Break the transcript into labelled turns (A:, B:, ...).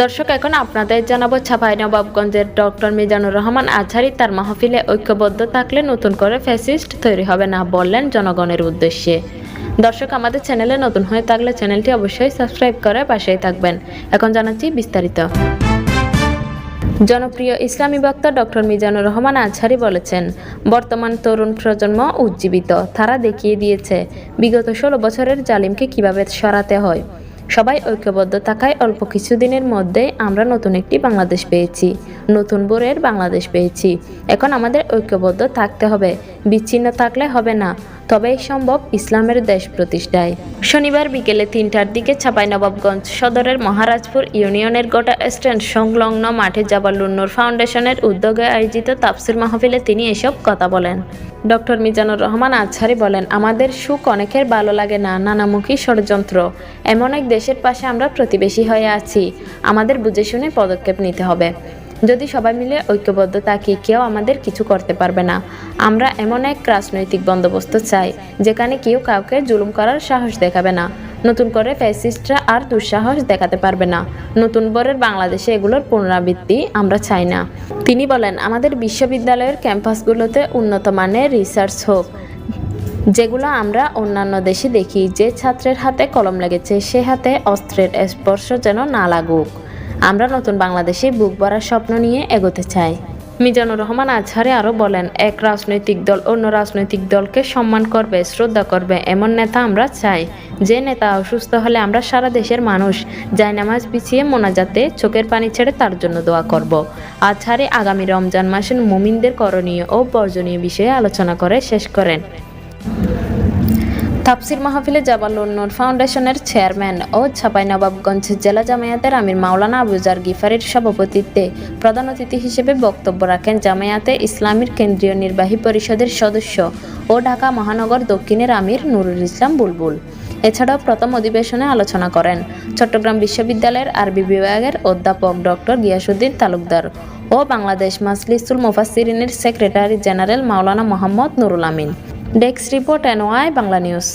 A: দর্শক, এখন আপনাদের জানাব ছাপাই নবাবগঞ্জের ডক্টর মিজানুর রহমান আজহারি তার মাহফিলে ঐক্যবদ্ধ থাকলে নতুন করে ফ্যাসিস্ট তৈরি হবে না বললেন জনগণের উদ্দেশ্যে। দর্শক, আমাদের চ্যানেলে নতুন হয়ে থাকলে চ্যানেলটি অবশ্যই সাবস্ক্রাইব করে পাশেই থাকবেন। এখন জানাচ্ছি বিস্তারিত। জনপ্রিয় ইসলামী বক্তা ডক্টর মিজানুর রহমান আজহারি বলেছেন, বর্তমান তরুণ প্রজন্ম উজ্জীবিত। তারা দেখিয়ে দিয়েছে, বিগত ষোলো বছরের জালিমকে কীভাবে সরাতে হয়? সবাই ঐক্যবদ্ধ থাকায় অল্প কিছুদিনের মধ্যেই আমরা নতুন একটি বাংলাদেশ পেয়েছি। নতুন বোরের বাংলাদেশ পেয়েছি। এখন আমাদের ঐক্যবদ্ধ থাকতে হবে। বিচ্ছিন্ন থাকলে হবে না। তবেই সম্ভব ইসলামের দেশ প্রতিষ্ঠায়। শনিবার বিকেলে তিনটার দিকে ছাপাই নবাবগঞ্জ সদরের মহারাজপুর ইউনিয়নের গোটা স্ট্যান্ড সংলগ্ন মাঠে জাবালুন্নুর ফাউন্ডেশনের উদ্যোগে আয়োজিত তাফসির মাহফিলে তিনি এসব কথা বলেন। ডক্টর মিজানুর রহমান আজহারি বলেন, আমাদের সুখ অনেকের ভালো লাগে না, নানামুখী ষড়যন্ত্র। এমন এক দেশের পাশে আমরা প্রতিবেশী হয়ে আছি। আমাদের বুঝে শুনে পদক্ষেপ নিতে হবে। যদি সবাই মিলে ঐক্যবদ্ধ থাকি, কেউ আমাদের কিছু করতে পারবে না। আমরা এমন এক রাজনৈতিক বন্দোবস্ত চাই, যেখানে কেউ কাউকে জুলুম করার সাহস দেখাবে না। নতুন করে ফ্যাসিস্টরা আর দুঃসাহস দেখাতে পারবে না। নতুন বরের বাংলাদেশে এগুলোর পুনরাবৃত্তি আমরা চাই না। তিনি বলেন, আমাদের বিশ্ববিদ্যালয়ের ক্যাম্পাসগুলোতে উন্নত মানের রিসার্চ হোক, যেগুলো আমরা অন্যান্য দেশে দেখি, যে ছাত্রের হাতে কলম লেগেছে, সে হাতে অস্ত্রের স্পর্শ যেন না লাগুক। আমরা নতুন বাংলাদেশে বুক ভরার স্বপ্ন নিয়ে এগোতে চাই। মিজানুর রহমান আজহারে আরও বলেন, এক রাজনৈতিক দল অন্য রাজনৈতিক দলকে সম্মান করবে, শ্রদ্ধা করবে, এমন নেতা আমরা চাই। যে নেতা অসুস্থ হলে আমরা সারা দেশের মানুষ জায়নামাজ বিছিয়ে মোনাজাতে চোখের পানি ছেড়ে তার জন্য দোয়া করব। আজহারে আগামী রমজান মাসের মুমিনদের করণীয় ও বর্জনীয় বিষয়ে আলোচনা করে শেষ করেন। তাফসির মাহফিলে জাবালুন্নুর ফাউন্ডেশনের চেয়ারম্যান ও ছাপাইনবাবগঞ্জ জেলা জামায়াতের আমির মাওলানা আবুজার গিফারির সভাপতিত্বে প্রধান অতিথি হিসেবে বক্তব্য রাখেন জামায়াতে ইসলামীর কেন্দ্রীয় নির্বাহী পরিষদের সদস্য ও ঢাকা মহানগর দক্ষিণের আমির নুরুল ইসলাম বুলবুল। এছাড়াও প্রথম অধিবেশনে আলোচনা করেন চট্টগ্রাম বিশ্ববিদ্যালয়ের আরবি বিভাগের অধ্যাপক ডক্টর গিয়াসুদ্দিন তালুকদার ও বাংলাদেশ মাসলিসুল মুফাসসিরিনের secretary general Maulana Mohammad Nurul Amin. Desk report NY, Bangla news.